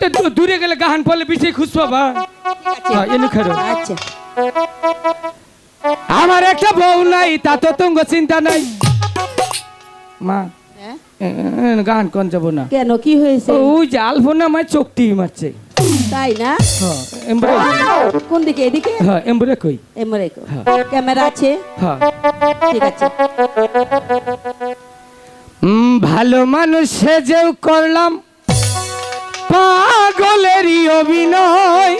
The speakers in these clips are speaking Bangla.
তো দূরে গেলে গাহান পড়লে বিষয় খুঁজ পাবা। হ্যাঁ, এনে খারো আচ্ছা। আমার একটা বউ নাই তা তো তুঙ্গ চিন্তা নাই। মা হ্যাঁ? গান কোন যাব না। কেন কি হয়েছে? ওই যে আলফোনা আমার চোখটি মারছে। তাই না? হ্যাঁ এমব্রে কোন দিকে এদিকে? হ্যাঁ এমব্রে কই? এমরে কো। হ্যাঁ। ক্যামেরা আছে? হ্যাঁ। ঠিক আছে। ভালো মানুষ সেজেও করলাম। পাগলেরই অভিনয়।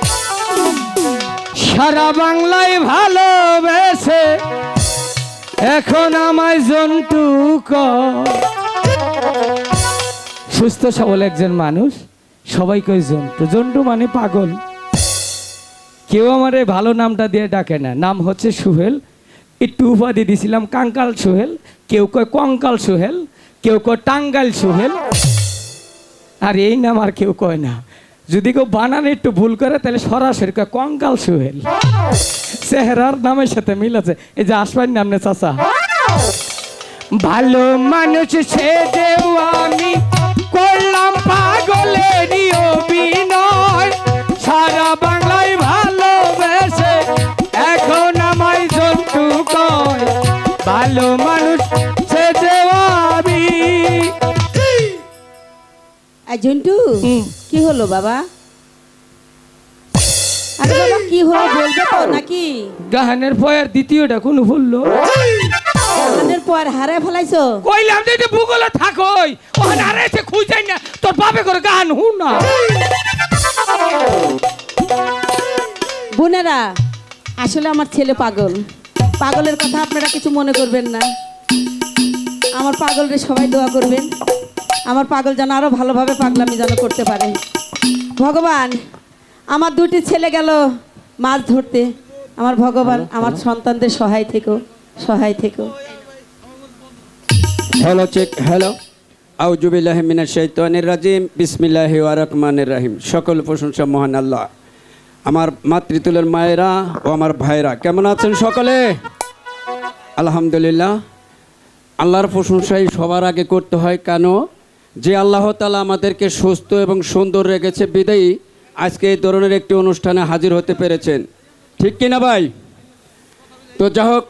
সারা বাংলায় ভালোবেসে এখন আমায় জন্তু। সুস্থ সবল একজন মানুষ সবাই কয় জন্তু জন্তু মানে পাগল। কেউ আমার ভালো নামটা দিয়ে ডাকে না। নাম হচ্ছে সুহেল। একটু উপাধি দিছিলাম কাঙ্কাল সুহেল। কেউ কয় কঙ্কাল সুহেল, কেউ কয় টাঙ্গাইল সুহেল। আর এই নাম আর কেউ কয় না। যদি কেউ বানান একটু ভুল করে, তাহলে সরাসরি কঙ্কাল সুহেল। চেহারার নামের সাথে মিল আছে। এই যে আসবার নাম নে চাচা। ভালো মানুষ সেজেও আমি করলাম পাগলেরই অভিনয়। সারা বাংলায় ভালোবেসে এখন আমায় জন্তু কয়। ভালো মানুষ ঝন্টু কি হলো বাবা? আরে বাবা কি হলো বলবে তো নাকি? গাহানের পয়ের দ্বিতীয়টা কোন ভুললো হারে ফেলাইছো? কইলাম যে এটা ভূগোলে থাকই ওখানে আর এসে খুঁজাই না তোর করে গান হু না। বোনেরা আসলে আমার ছেলে পাগল। পাগলের কথা আপনারা কিছু মনে করবেন না। আমার পাগলরে সবাই দোয়া করবেন। আমার পাগল যেন আরও ভালোভাবে পাগলামি যেন করতে পারে। ভগবান আমার দুটি ছেলে গেল মাছ ধরতে। আমার ভগবান আমার সন্তানদের সহায় থেকো সহায় থেকো। Hello check hello. আউজুবিল্লাহ মিনাশ শাইতানির রাজিম। বিসমিল্লাহি রহমানির রহিম। সকল প্রশংসা মহান আল্লাহ। আমার মাতৃতুলের মায়েরা ও আমার ভাইরা কেমন আছেন সকলে? আলহামদুলিল্লাহ। আল্লাহর প্রশংসাই সবার আগে করতে হয়। কেন? যে আল্লাহ তালা আমাদেরকে সুস্থ এবং সুন্দর রেখেছে, বিদায়ী আজকে এই ধরনের একটি অনুষ্ঠানে হাজির হতে পেরেছেন। ঠিক কিনা ভাই? তো যা হোক,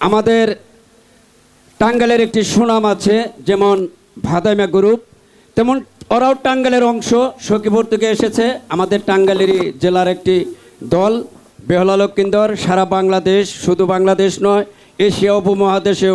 আমাদের টাঙ্গালের একটি সুনাম আছে, যেমন ভাদাইমা গ্রুপ। তেমন ওরাও টাঙ্গালের অংশ, সখীপুর থেকে এসেছে। আমাদের টাঙ্গালেরই জেলার একটি দল বেহলা লক্ষিন্দর সারা বাংলাদেশ, শুধু বাংলাদেশ নয়, এশিয়া উপমহাদেশে